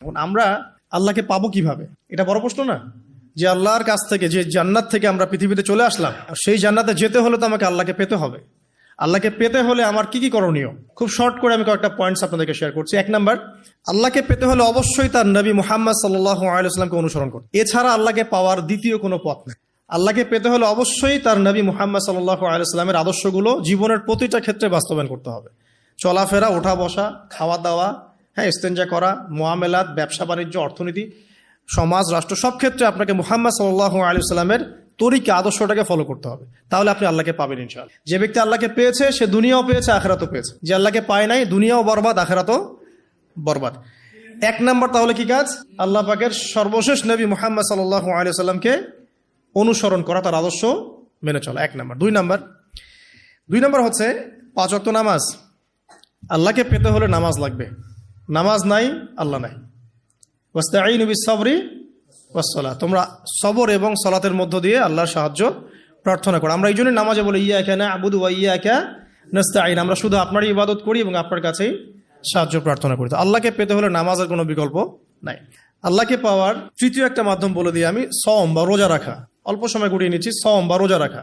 এখন আমরা আল্লাহকে পাবো কীভাবে? এটা বড় প্রশ্ন না? যে আল্লাহর কাছ থেকে, যে জান্নাত থেকে আমরা পৃথিবীতে চলে আসলাম, আর সেই জান্নাতে যেতে হলে তো আমাকে আল্লাহকে পেতে হবে। আল্লাহকে পেতে হলে আমার কি কি করণীয়? খুব শর্ট করে আমি কয়েকটা পয়েন্টস আপনাদেরকে শেয়ার করছি। এক নাম্বার আল্লাহকে পেতে হলে অবশ্যই তার নবী মুহাম্মদ সাল্লাহ আলাইসলামকে অনুসরণ করতে এছাড়া আল্লাহকে পাওয়ার দ্বিতীয় কোনো পথ নেই। আল্লাহকে পেতে হলে অবশ্যই তার নবী মুহাম্মদ সাল্লাহ আলাইস্লামের আদর্শগুলো জীবনের প্রতিটা ক্ষেত্রে বাস্তবায়ন করতে হবে। চলাফেরা ওঠা বসা খাওয়া দাওয়া হ্যাঁ ইস্তেঞ্জা করা মোয়ামেলাত ব্যবসা, বাণিজ্য, অর্থনীতি, সমাজ, রাষ্ট্র, সব ক্ষেত্রে আপনাকে মুহাম্মদ সাল্লাহ আলী সাল্লামের তরিকা, আদর্শটাকে ফলো করতে হবে। তাহলে আপনি আল্লাহকে পাবেন ইনশাআল্লাহ। যে ব্যক্তি আল্লাহকে পেয়েছে, সে দুনিয়াও পেয়েছে, আখেরাতও পেয়েছে। যে আল্লাহকে পায় নাই, দুনিয়াও বরবাদ, আখেরাতও বরবাদ। এক নম্বর তাহলে কি কাজ? আল্লাহ পাকের সর্বশেষ নবী মুহাম্মদ সাল্লাহ আলী সাল্লামকে অনুসরণ করা, তার আদর্শ মেনে চলা। এক নম্বর। দুই নম্বর। দুই নম্বর হচ্ছে, পাঁচ অক্ত নামাজ। আল্লাহকে পেতে হলে নামাজ লাগবে। নামাজ নাই, আল্লাহ নাই। ওয়াস্তাঈন বিসবরি ওয়াসলা তোমরা সবর এবং সলাতের মধ্য দিয়ে আল্লাহর সাহায্য প্রার্থনা করো। আমরা এই জন্যই নামাজে বলি ইয়া কেনা আবুদু ওয়া ইয়া কে নাস্তাঈন। আমরা শুধু আপনারই ইবাদত করি এবং আপনার কাছেই সাহায্য প্রার্থনা করি। তো আল্লাহকে পেতে হলে নামাজের কোনো বিকল্প নাই। আল্লাহকে পাওয়ার তৃতীয় একটা মাধ্যম বলে দিই আমি সম বা রোজা রাখা। অল্প সময় গুটিয়ে নিচ্ছি সম বা রোজা রাখা।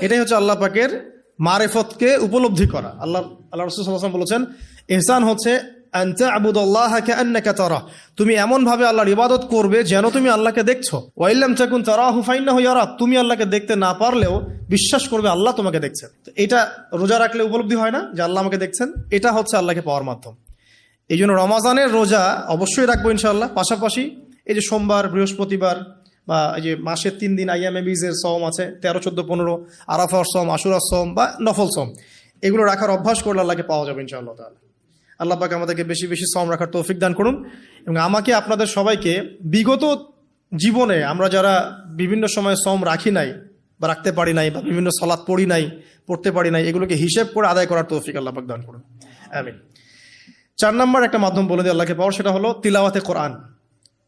এটাই হচ্ছে আল্লাহ পাকের মারেফতকে উপলব্ধি করা। আল্লাহ আল্লাহ রসুল বলেছেন এহসান হচ্ছে তুমি এমন ভাবে আল্লাহর ইবাদত করবে যেন তুমি আল্লাহকে দেখছ। ওয়াইল্লাম চাকুন তারা হুফাইন্না হইয়ারা তুমি আল্লাহকে দেখতে না পারলেও বিশ্বাস করবে আল্লাহ তোমাকে দেখছেন। এটা রোজা রাখলে উপলব্ধি হয় না যে আল্লাহ আমাকে দেখছেন? এটা হচ্ছে আল্লাহকে পাওয়ার মাধ্যম। এই জন্য রমাজানের রোজা অবশ্যই রাখব ইনশাআল্লাহ। পাশাপাশি এই যে সোমবার, বৃহস্পতিবার বা এই যে মাসের তিন দিন আইয়ামে বীজের সম আছে, তেরো, চোদ্দ, পনেরো, আরাফার সম আশুরার সম বা নফল সম এগুলো রাখার অভ্যাস করলে আল্লাহকে পাওয়া যাবে ইনশাআল্লাহ তাহলে আল্লাহ পাক আমাদেরকে বেশি বেশি সম রাখার তৌফিক দান করুন এবং আমাকে, আপনাদের সবাইকে বিগত জীবনে আমরা যারা বিভিন্ন সময় সম রাখি নাই বা রাখতে পারি নাই বা বিভিন্ন সলাৎ পড়ি নাই, পড়তে পারি নাই, এগুলোকে হিসেব করে আদায় করার তৌফিক আল্লাহ পাক দান করুন। আমিন। চার নম্বর একটা মাধ্যম বলে দিয়ে আল্লাহকে পাওয়ার সেটা হলো তিলাওয়াতে কোরআন।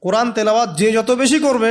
কোরআন তেলাওয়াত যে যত বেশি করবে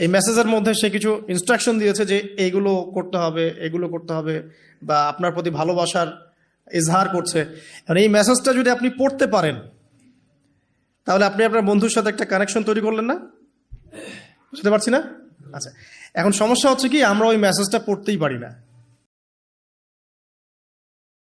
এই মেসেজের মধ্যে সে কিছু ইনস্ট্রাকশন দিয়েছে যে এইগুলো করতে হবে, এগুলো করতে হবে বা আপনার প্রতি ভালোবাসার ইজহার করছে। মানে এই মেসেজটা যদি আপনি পড়তে পারেন, তাহলে আপনি আপনার বন্ধুর সাথে একটা কানেকশন তৈরি করলেন না? বুঝতে পারছি না? আচ্ছা এখন সমস্যা হচ্ছে কি, আমরা ওই মেসেজটা পড়তেই পারি না।